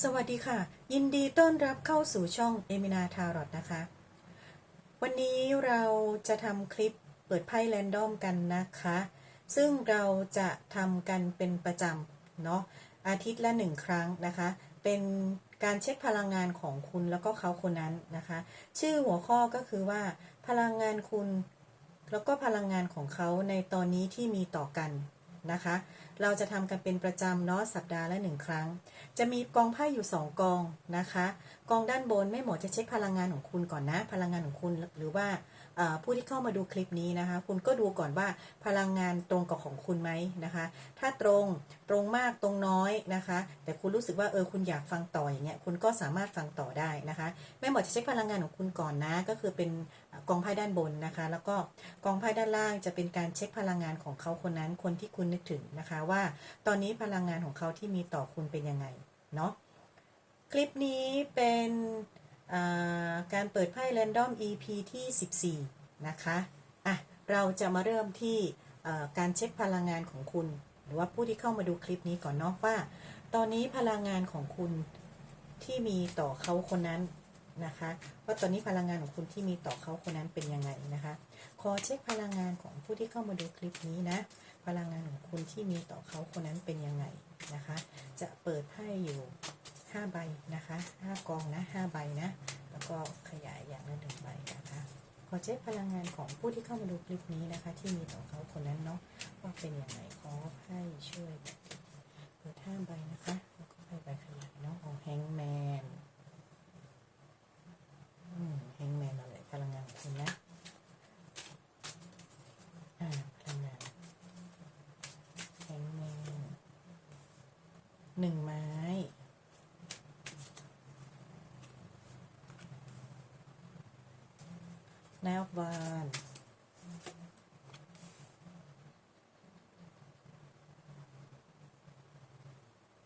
สวัสดีค่ะ ยินดีต้อนรับเข้าสู่ช่องเอมินาทารอตนะคะ วันนี้เราจะทำคลิปเปิดไพ่แรนดอมกันนะคะ ซึ่งเราจะทำกันเป็นประจำเนาะอาทิตย์ละหนึ่งครั้งนะคะ เป็นการเช็คพลังงานของคุณแล้วก็เขาคนนั้นนะคะ ชื่อหัวข้อก็คือว่า พลังงานคุณ แล้วก็พลังงานของเขาในตอนนี้ที่มีต่อกันนะคะ เราจะทำกันเป็นประจำเนาะสัปดาห์ละหนึ่งครั้ง จะมีกองไพ่อยู่ 2 กองนะคะ กองด้านบนแม่หมอจะเช็คพลังงานของคุณก่อนนะ พลังงานของคุณหรือว่า ผู้ที่เข้ามาดูคลิปนี้นะคะ คุณก็ดูก่อนว่าพลังงานตรงกับของคุณไหมนะคะ ถ้าตรงตรงมากตรงน้อยนะคะ แต่คุณรู้สึกว่าเออคุณอยากฟังต่ออย่างเงี้ยคุณก็สามารถฟังต่อได้นะคะแม่หมอจะเช็คพลังงานของคุณก่อนนะ ก็คือเป็นกองไพ่ด้านบนนะคะ แล้วก็กองไพ่ด้านล่างจะเป็นการเช็คพลังงานของเขาคนนั้นคนที่คุณนึกถึงนะคะว่า ตอนนี้พลังงานของเขาที่มีต่อคุณเป็นยังไงเนาะคลิปนี้เป็น การเปิดไพ่ Random EP ที่ 14 นะคะอะเราจะมาเริ่มที่การเช็คพลังงานของคุณ หรือว่าผู้ที่เข้ามาดูคลิปนี้ก่อนเนาะว่า ตอนนี้พลังงานของคุณที่มีต่อเขาคนนั้นนะคะว่าตอนนี้พลังงานของคุณที่มีต่อเขาคนนั้นเป็นยังไงนะคะขอเช็คพลังงานของผู้ที่เข้ามาดูคลิปนี้นะ พลังงานของคุณที่มีต่อเขาคนนั้นเป็นยังไงนะคะ จะเปิดไพ่อยู่ 5ใบนะคะ5กองนะ5ใบนะ แล้วก็ขยายอย่างละหนึ่งใบนะคะ ขอเช็คพลังงานของผู้ที่เข้ามาดูคลิปนี้นะคะ ที่มีต่อเขาคนนั้นเนาะว่าเป็นอย่างไรขอไพ่ช่วยเปิด5ใบนะคะ แล้วก็ให้ใบขยายเนาะของแฮงแมนอืมแฮงแมนมาเลยพลังงานคุณนะอ่าพลังงานแข็งแรงหนึ่งไม้ นาบาน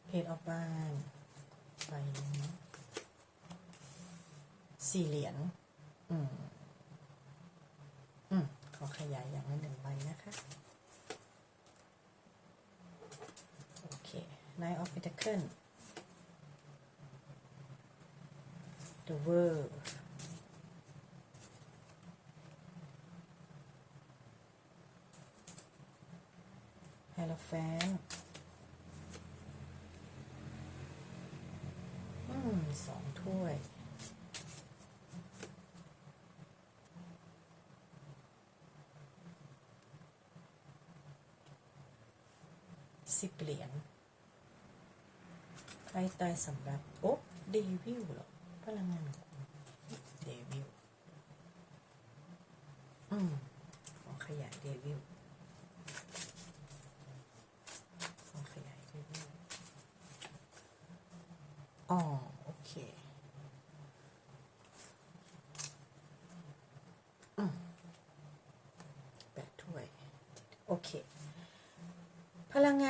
เพจออกบานใบหนึ่งเนะสี่เหรียญอืม อืม ขอขยายอย่างละหนึ่งใบนะคะ โอเค Nine of Pentacles The World Hierophant อืมสองถ้วยสิบเหรียญใครตายสำหรับ โอ๊ะเดวิลเหรอ พลังงานของคุณเดวิลอืม ของขยายเดวิล ขอขยายเดวิล อ๋อ โอเค อืมแปดถ้วย โอเค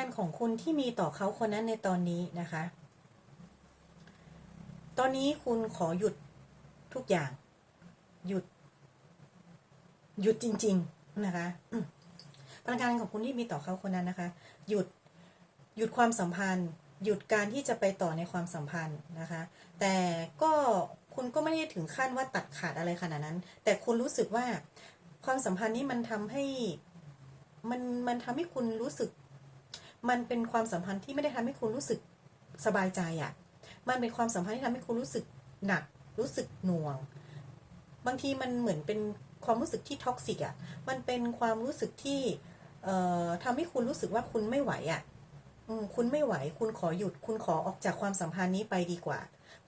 พลังงานของคุณที่มีต่อเขาคนนั้นในตอนนี้นะคะ ตอนนี้คุณขอหยุดทุกอย่าง หยุด หยุดจริง ๆนะคะอืมพลังงานของคุณที่มีต่อเขาคนนั้นนะคะ หยุดหยุดความสัมพันธ์ หยุดการที่จะไปต่อในความสัมพันธ์นะคะ แต่ก็คุณก็ไม่ได้ถึงขั้นว่าตัดขาดอะไรขนาดนั้น แต่คุณรู้สึกว่าความสัมพันธ์นี้มันทำให้มันมันทำให้คุณรู้สึก มันเป็นความสัมพันธ์ที่ไม่ได้ทำให้คุณรู้สึกสบายใจอะ่ะ มันเป็นความสัมพันธ์ที่ทำให้คุณรู้สึกหนัก รู้สึกหน่วง บางทีมันเหมือนเป็นความรู้สึกที่ท็อกซิกอะ มันเป็นความรู้สึกที่เอ่อทำให้คุณรู้สึกว่าคุณไม่ไหวอะ่ะอืมคุณไม่ไหว คุณขอหยุด คุณขอออกจากความสัมพันธ์นี้ไปดีกว่า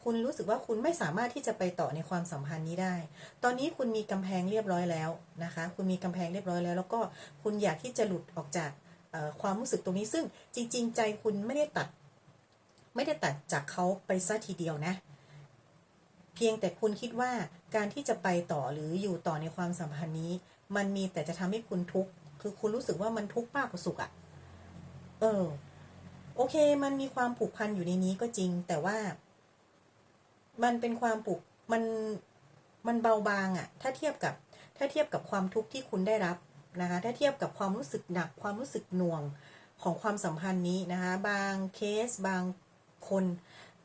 คุณรู้สึกว่าคุณไม่สามารถที่จะไปต่อในความสัมพันธ์นี้ได้ ตอนนี้คุณมีกำแพงเรียบร้อยแล้วนะคะ คุณมีกำแพงเรียบร้อยแล้ว แล้วก็คุณอยากที่จะหลุดออกจาก ความรู้สึกตรงนี้ซึ่งจริง ๆ ใจคุณไม่ได้ตัด ไม่ได้ตัดจากเขาไปซะทีเดียวนะ เพียงแต่คุณคิดว่าการที่จะไปต่อหรืออยู่ต่อในความสัมพันธ์นี้ มันมีแต่จะทำให้คุณทุกข์คือคุณรู้สึกว่ามันทุกข์มากกว่าสุขอะ่ะเออ โอเค มันมีความผูกพันอยู่ในนี้ก็จริง แต่ว่า มันเป็นความผูกมันมันเบาบางอะถ้าเทียบกับ ถ้าเทียบกับความทุกข์ที่คุณได้รับ นะคะ ถ้าเทียบกับความรู้สึกหนักความรู้สึกหน่วงของความสัมพันธ์นี้นะคะ บางเคสบางคน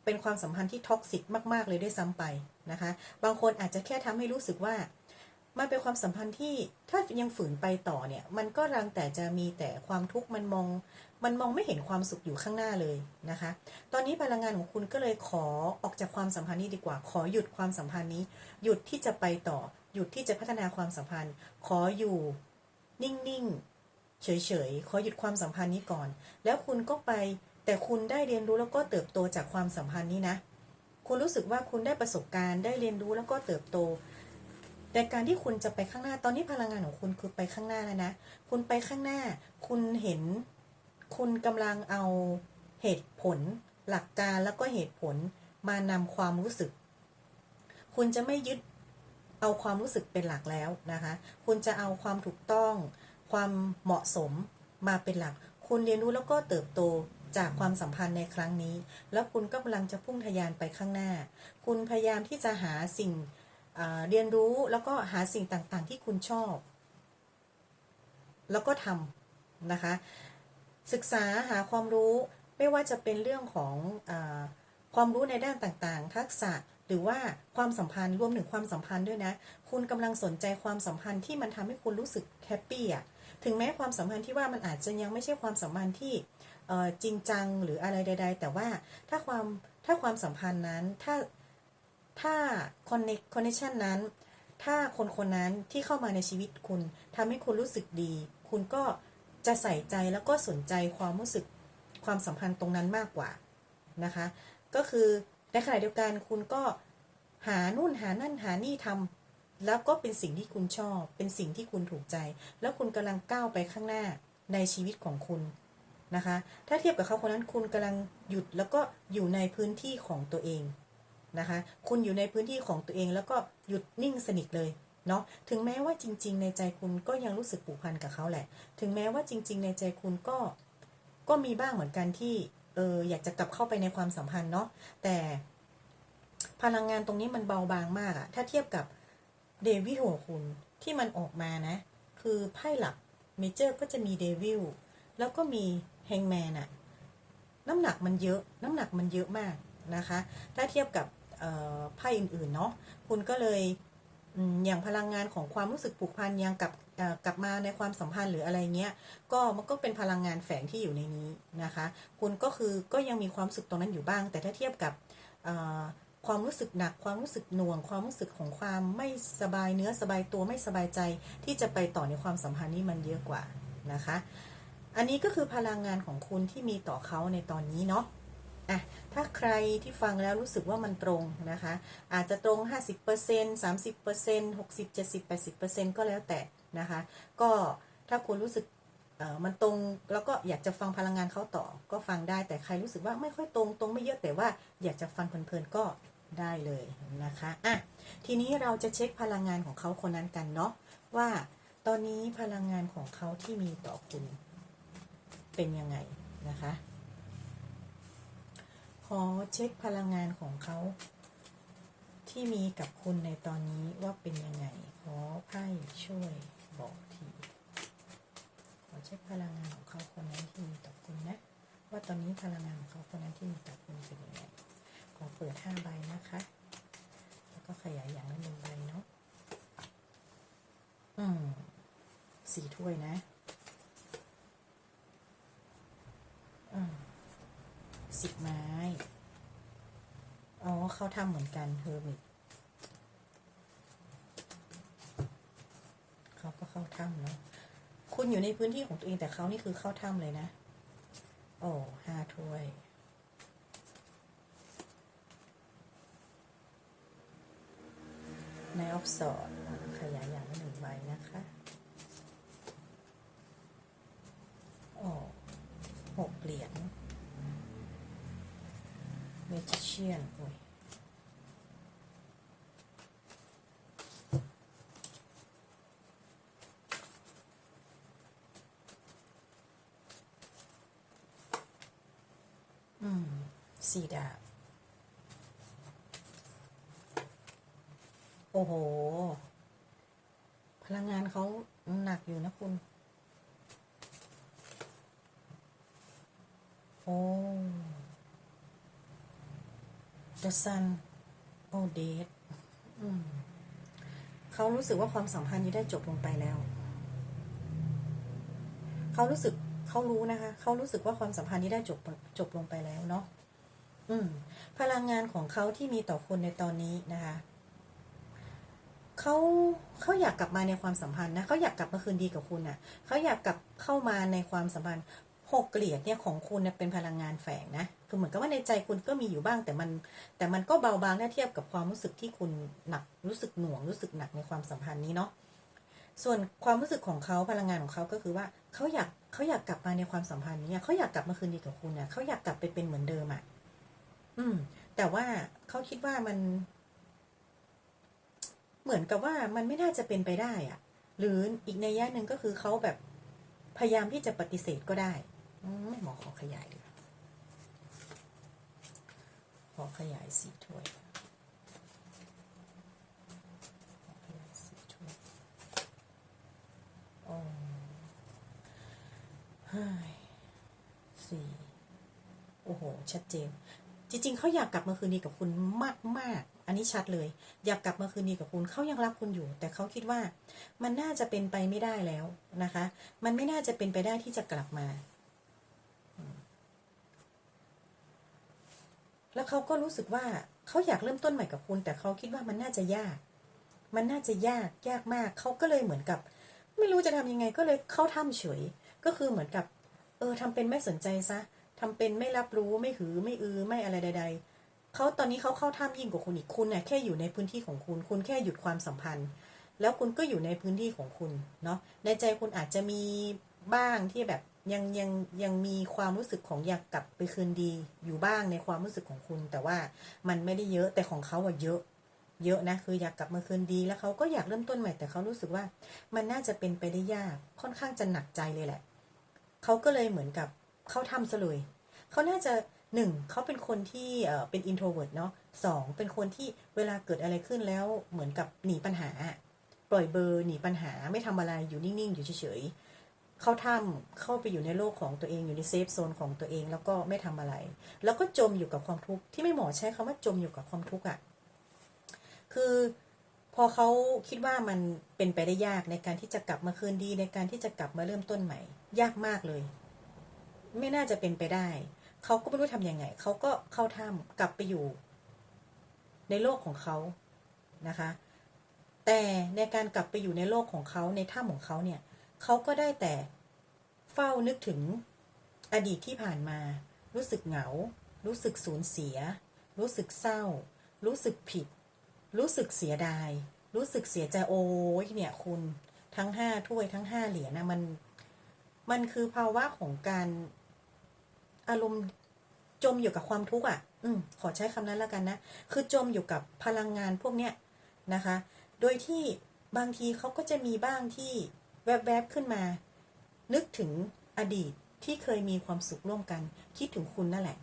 เป็นความสัมพันธ์ที่ท็อกซิกมากๆเลยด้วยซ้ำไปนะคะ บางคนอาจจะแค่ทำให้รู้สึกว่ามันเป็นความสัมพันธ์ที่ถ้ายังฝืนไปต่อเนี่ย มันก็รังแต่จะมีแต่ความทุกข์มันมอง มันมองไม่เห็นความสุขอยู่ข้างหน้าเลยนะคะ ตอนนี้พลังงานของคุณก็เลยขอออกจากความสัมพันธ์นี้ดีกว่า ขอหยุดความสัมพันธ์นี้ หยุดที่จะไปต่อ หยุดที่จะพัฒนาความสัมพันธ์ ขออยู่ นิ่งๆ เฉยๆ ขอหยุดความสัมพันธ์นี้ก่อน แล้วคุณก็ไป แต่คุณได้เรียนรู้แล้วก็เติบโตจากความสัมพันธ์นี้นะ คุณรู้สึกว่าคุณได้ประสบการณ์ ได้เรียนรู้แล้วก็เติบโต แต่การที่คุณจะไปข้างหน้า ตอนนี้พลังงานของคุณคือไปข้างหน้าแล้วนะ คุณไปข้างหน้า คุณเห็น คุณกำลังเอาเหตุผล หลักการแล้วก็เหตุผล มานำความรู้สึก คุณจะไม่ยึด เอาความรู้สึกเป็นหลักแล้วนะคะ คุณจะเอาความถูกต้อง ความเหมาะสมมาเป็นหลัก คุณเรียนรู้แล้วก็เติบโตจากความสัมพันธ์ในครั้งนี้ แล้วคุณก็กำลังจะพุ่งทะยานไปข้างหน้า คุณพยายามที่จะหาสิ่งเรียนรู้แล้วก็หาสิ่งต่างๆ ที่คุณชอบ แล้วก็ทำนะคะ ศึกษาหาความรู้ไม่ว่าจะเป็นเรื่องของอความรู้ในด้านต่างๆ ทักษะ หรือว่าความสัมพันธ์รวมถึงความสัมพันธ์ด้วยนะ คุณกำลังสนใจความสัมพันธ์ที่มันทำให้คุณรู้สึกแฮปปี้อะถึงแม้ความสัมพันธ์ที่ว่ามันอาจจะยังไม่ใช่ความสัมพันธ์ที่จริงจังหรืออะไรใด ๆ แต่ว่าถ้าความถ้าความสัมพันธ์นั้นถ้าถ้าคอนเนคอนเนชันนั้น ถ้าคนคนนั้นที่เข้ามาในชีวิตคุณทำให้คุณรู้สึกดี คุณก็จะใส่ใจแล้วก็สนใจความรู้สึกความสัมพันธ์ตรงนั้นมากกว่านะคะ ก็คือ ในขณะเดียวกันคุณก็หานู่นหานั่นหานี่ทำแล้วก็เป็นสิ่งที่คุณชอบ เป็นสิ่งที่คุณถูกใจ แล้วคุณกำลังก้าวไปข้างหน้าในชีวิตของคุณนะคะ ถ้าเทียบกับเขาคนนั้นคุณกำลังหยุดแล้วก็อยู่ในพื้นที่ของตัวเองนะคะ คุณอยู่ในพื้นที่ของตัวเองแล้วก็หยุดนิ่งสนิทเลยเนาะ ถึงแม้ว่าจริง ๆ ในใจคุณก็ยังรู้สึกผูกพันกับเขาแหละ ถึงแม้ว่าจริง ๆ ในใจคุณก็ก็มีบ้างเหมือนกันที่ เอออยากจะกลับเข้าไปในความสัมพันธ์เนาะแต่พลังงานตรงนี้มันเบาบางมากอะถ้าเทียบกับเดวิลของคุณที่มันออกมานะ คือไพ่หลักเมเจอร์ก็จะมีเดวิลแล้วก็มีแฮงแมนอะน้ำหนักมันเยอะ น้ำหนักมันเยอะมากนะคะ ถ้าเทียบกับไพ่อื่นๆเนาะคุณก็เลย อย่างพลังงานของความรู้สึกผูกพันยังกับกลับมาในความสัมพันธ์หรืออะไรเงี้ย ก็มันก็เป็นพลังงานแฝงที่อยู่ในนี้นะคะ คุณก็คือก็ยังมีความรู้สึกตรงนั้นอยู่บ้าง แต่ถ้าเทียบกับความรู้สึกหนักความรู้สึกหน่วง ความรู้สึกของความไม่สบายเนื้อสบายตัวไม่สบายใจ ที่จะไปต่อในความสัมพันธ์นี่มันเยอะกว่านะคะ อันนี้ก็คือพลังงานของคุณที่มีต่อเขาในตอนนี้เนาะ อะถ้าใครที่ฟังแล้วรู้สึกว่ามันตรงนะคะ อาจจะตรง 50% 30% 60 70 80%ก็แล้วแต่นะคะ ก็ถ้าคุณรู้สึกมันตรงแล้วก็อยากจะฟังพลังงานเขาต่อก็ฟังได้แต่ใครรู้สึกว่าไม่ค่อยตรงตรงไม่เยอะแต่ว่าอยากจะฟังเพลินๆก็ได้เลยนะคะอะทีนี้เราจะเช็คพลังงานของเขาคนนั้นกันเนาะว่าตอนนี้พลังงานของเขาที่มีต่อคุณเป็นยังไงนะคะ อเช็คพลังงานของเขา ที่มีกับคุณในตอนนี้ว่าเป็นยังไง ขอไพ่ช่วยบอกที ขอเช็คพลังงานของเขาคนนั้นที่มีต่อคุณนะ ว่าตอนนี้พลังงานของเขาคนนั้นที่มีต่อคุณเป็นยังไง ขอเปิดห้าใบนะคะ แล้วก็ขยายอย่างละหนึ่งใบเนาะ อืมสี่ถ้วยนะอืมสิบไม้ อ๋อเขาทำเหมือนกันเฮอร์มิตเขาก็เข้าถ้ำเนาะคุณอยู่ในพื้นที่ของตัวเองแต่เขานี่คือเข้าถ้ำเลยนะ โอ้ห้าถ้วยในออฟสอดขยายอย่างละหนึ่งใบนะคะ โอ้หกเหรียญ เมจิเชียนโอ้ยอืมสี่ดาบโอ้โห พลังงานเขาหนักอยู่นะคุณ โอ้ the sun oh dead เขารู้สึกว่าความสัมพันธ์นี้ได้จบลงไปแล้ว เขารู้สึกเขารู้นะคะ เขารู้สึกว่าความสัมพันธ์นี้ได้จบจบลงไปแล้วเนาะอืม พลังงานของเขาที่มีต่อคุณในตอนนี้นะคะเขาเขาอยากกลับมาในความสัมพันธ์นะเขาอยากกลับมาคืนดีกับคุณนะ่ะเขาอยากกลับเข้ามาในความสัมพันธ์หกเกลียดเนี่ยของคุณเนี่ยเป็นพลังงานแฝงนะ คือเหมือนกับว่าในใจคุณก็มีอยู่บ้าง แต่มัน แต่มันก็เบาบางถ้าเทียบกับความรู้สึกที่คุณหนักรู้สึกหน่วงรู้สึกหนักในความสัมพันธ์นี้เนาะส่วนความรู้สึกของเขาพลังงานของเขาก็คือว่าเขาอยากเขาอยากกลับมาในความสัมพันธ์นี้เขาอยากกลับมาคืนดีกับคุณนะเขาอยากกลับไปเป็นเหมือนเดิมอะอืม แต่ว่าเขาคิดว่ามัน เหมือนกับว่ามันไม่น่าจะเป็นไปได้อะ หรืออีกในแยะหนึ่งก็คือเขาแบบพยายามที่จะปฏิเสธก็ได้ ไม่หมอขอขยายดี กว่าขอขยายสีถ้วยขอขยายสีถ้วยโอ้เฮ้ยสี่โอ้โห ชัดเจน จริง ๆ เขาอยากกลับมาคืนดีกับคุณมากๆอันนี้ชัดเลย อยากกลับมาคืนดีกับคุณเขายังรักคุณอยู่ แต่เขาคิดว่า มันน่าจะเป็นไปไม่ได้แล้วนะคะ มันไม่น่าจะเป็นไปได้ที่จะกลับมา แล้วเขาก็รู้สึกว่าเขาอยากเริ่มต้นใหม่กับคุณ แต่เขาคิดว่ามันน่าจะยาก มันน่าจะยากยากมาก เขาก็เลยเหมือนกับ ไม่รู้จะทำยังไงก็เลยเข้าถ้ำเฉย ก็คือเหมือนกับ เออทำเป็นไม่สนใจซะทำเป็นไม่รับรู้ไม่หือไม่อือไม่อะไรใด ๆเขาตอนนี้เขาเข้าถ้ำยิ่งกว่าคุณอีกคุณเนี่ยแค่อยู่ในพื้นที่ของคุณ คุณแค่หยุดความสัมพันธ์ แล้วคุณก็อยู่ในพื้นที่ของคุณเนาะในใจคุณอาจจะมีบ้างที่แบบ ยังยังยังมีความรู้สึกของอยากกลับไปคืนดีอยู่บ้างในความรู้สึกของคุณ แต่ว่ามันไม่ได้เยอะแต่ของเขาอะเยอะ เยอะนะคืออยากกลับมาคืนดี แล้วเขาก็อยากเริ่มต้นใหม่แต่เขารู้สึกว่า มันน่าจะเป็นไปได้ยากค่อนข้างจะหนักใจเลยแหละเขาก็เลยเหมือนกับเขาทำซะเลยเขาน่าจะหนึ่งเขาเป็นคนที่เอ่อเป็น introvert เนาะสองเป็นคนที่เวลาเกิดอะไรขึ้นแล้วเหมือนกับหนีปัญหา ปล่อยเบอร์หนีปัญหาไม่ทำอะไรอยู่นิ่งๆ อยู่เฉย เขาทำเข้าไปอยู่ในโลกของตัวเองอยู่ในเซฟโซนของตัวเองแล้วก็ไม่ทำอะไร แล้วก็จมอยู่กับความทุกข์ที่ไม่หมอใช้คำว่าจมอยู่กับความทุกข์อะคือพอเขาคิดว่ามันเป็นไปได้ยากในการที่จะกลับมาคืนดีในการที่จะกลับมาเริ่มต้นใหม่ ยากมากเลย ไม่น่าจะเป็นไปได้ เขาก็ไม่รู้ทำยังไง เขาก็เข้าถ้ำกลับไปอยู่ ในโลกของเขานะคะ แต่ในการกลับไปอยู่ในโลกของเขาในถ้ำของเขาเนี่ย เขาก็ได้แต่เฝ้านึกถึงอดีตที่ผ่านมา รู้สึกเหงา รู้สึกสูญเสีย รู้สึกเศร้า รู้สึกผิด รู้สึกเสียดาย รู้สึกเสียใจโอ้ยเนี่ยคุณทั้งห้าถ้วยทั้งห้าเหรียญนะมัน มันคือภาวะของการอารมณ์จมอยู่กับความทุกข์อะ อืม ขอใช้คำนั้นแล้วกันนะ คือจมอยู่กับพลังงานพวกเนี้ยนะคะ โดยที่บางทีเขาก็จะมีบ้างที่ แวบๆขึ้นมา นึกถึงอดีตที่เคยมีความสุขร่วมกัน คิดถึงคุณนั่นแหละ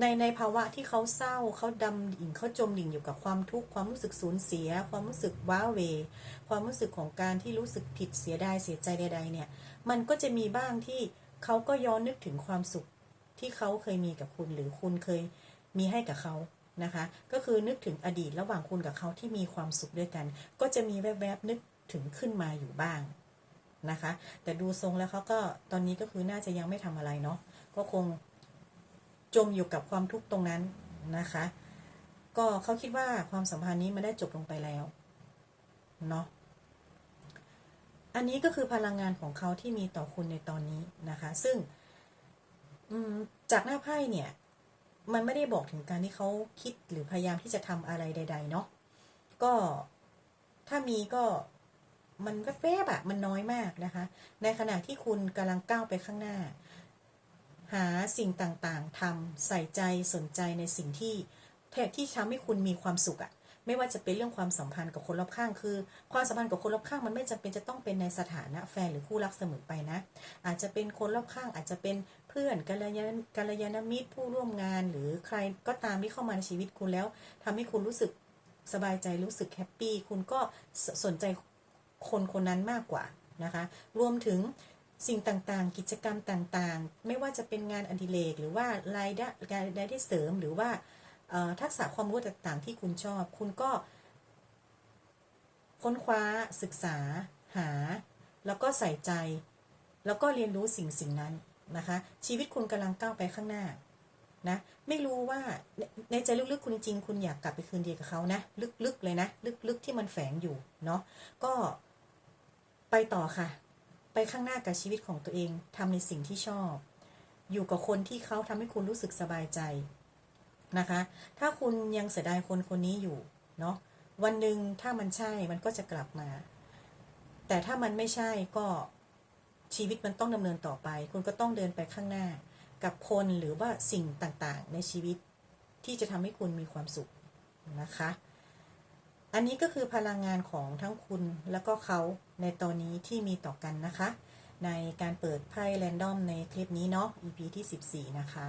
ในในภาวะที่เขาเศร้าเขาดำดิ่งเขาจมดิ่งอยู่กับความทุกข์ความรู้สึกสูญเสีย ความรู้สึกว้าเว ความรู้สึกของการที่รู้สึกผิดเสียดายเสียใจใด ๆ เนี่ย มันก็จะมีบ้างที่เขาก็ย้อนนึกถึงความสุขที่เขาเคยมีกับคุณหรือคุณเคยมีให้กับเขานะคะ ก็คือนึกถึงอดีตระหว่างคุณกับเขาที่มีความสุขด้วยกัน ก็จะมีแวบๆนึก ถึงขึ้นมาอยู่บ้างนะคะ แต่ดูทรงแล้วเขาก็ตอนนี้ก็คือน่าจะยังไม่ทำอะไรเนาะก็คงจมอยู่กับความทุกข์ตรงนั้นนะคะ ก็เขาคิดว่าความสัมพันธ์นี้มันได้จบลงไปแล้วเนาะอันนี้ก็คือพลังงานของเขาที่มีต่อคุณในตอนนี้นะคะ ซึ่งจากหน้าไพ่เนี่ย มันไม่ได้บอกถึงการที่เขาคิดหรือพยายามที่จะทำอะไรใด ๆ เนาะก็ถ้ามีก็ มันแวบๆอะมันน้อยมากนะคะ ในขณะที่คุณกำลังก้าวไปข้างหน้า หาสิ่งต่างๆทำใส่ใจสนใจในสิ่งที่แที่ทำให้คุณมีความสุขอะไม่ว่าจะเป็นเรื่องความสัมพันธ์กับคนรอบข้างคือ ความสัมพันธ์กับคนรอบข้างมันไม่จำเป็นจะต้องเป็นในสถานะแฟนหรือคู่รักเสมอไปนะ อาจจะเป็นคนรอบข้างอาจจะเป็นเพื่อนกัลยาณกัลยาณมิตรผู้ร่วมงาน หรือใครก็ตามที่เข้ามาในชีวิตคุณแล้วทำให้คุณรู้สึกสบายใจรู้สึกแฮปปี้คุณก็สนใจ คนคนนั้นมากกว่านะคะ รวมถึงสิ่งต่างๆ กิจกรรมต่างๆ ไม่ว่าจะเป็นงานอดิเรกหรือว่ารายได้รายได้เสริมหรือว่าทักษะความรู้ต่างๆ ที่คุณชอบ คุณก็ ค้นคว้าศึกษา หา แล้วก็ใส่ใจ แล้วก็เรียนรู้สิ่งสิ่งนั้นนะคะ ชีวิตคุณกำลังก้าวไปข้างหน้านะไม่รู้ว่าในในใจลึกๆคุณจริง คุณอยากกลับไปคืนดีกับเขานะ ลึกๆเลยนะ ลึกๆที่มันแฝงอยู่เนาะก็ ไปต่อค่ะ ไปข้างหน้ากับชีวิตของตัวเองทำในสิ่งที่ชอบ อยู่กับคนที่เขาทำให้คุณรู้สึกสบายใจนะคะ ถ้าคุณยังเสียดายคนคนนี้อยู่เนาะวันหนึ่งถ้ามันใช่มันก็จะกลับมา แต่ถ้ามันไม่ใช่ก็ชีวิตมันต้องดำเนินต่อไป คุณก็ต้องเดินไปข้างหน้า กับคนหรือว่าสิ่งต่างๆ ในชีวิตที่จะทำให้คุณมีความสุขนะคะ อันนี้ก็คือพลังงานของทั้งคุณแล้วก็เขา ในตอนนี้ที่มีต่อกันนะคะ ในการเปิดไพ่แรนดอมในคลิปนี้เนาะ EP ที่ 14 นะคะ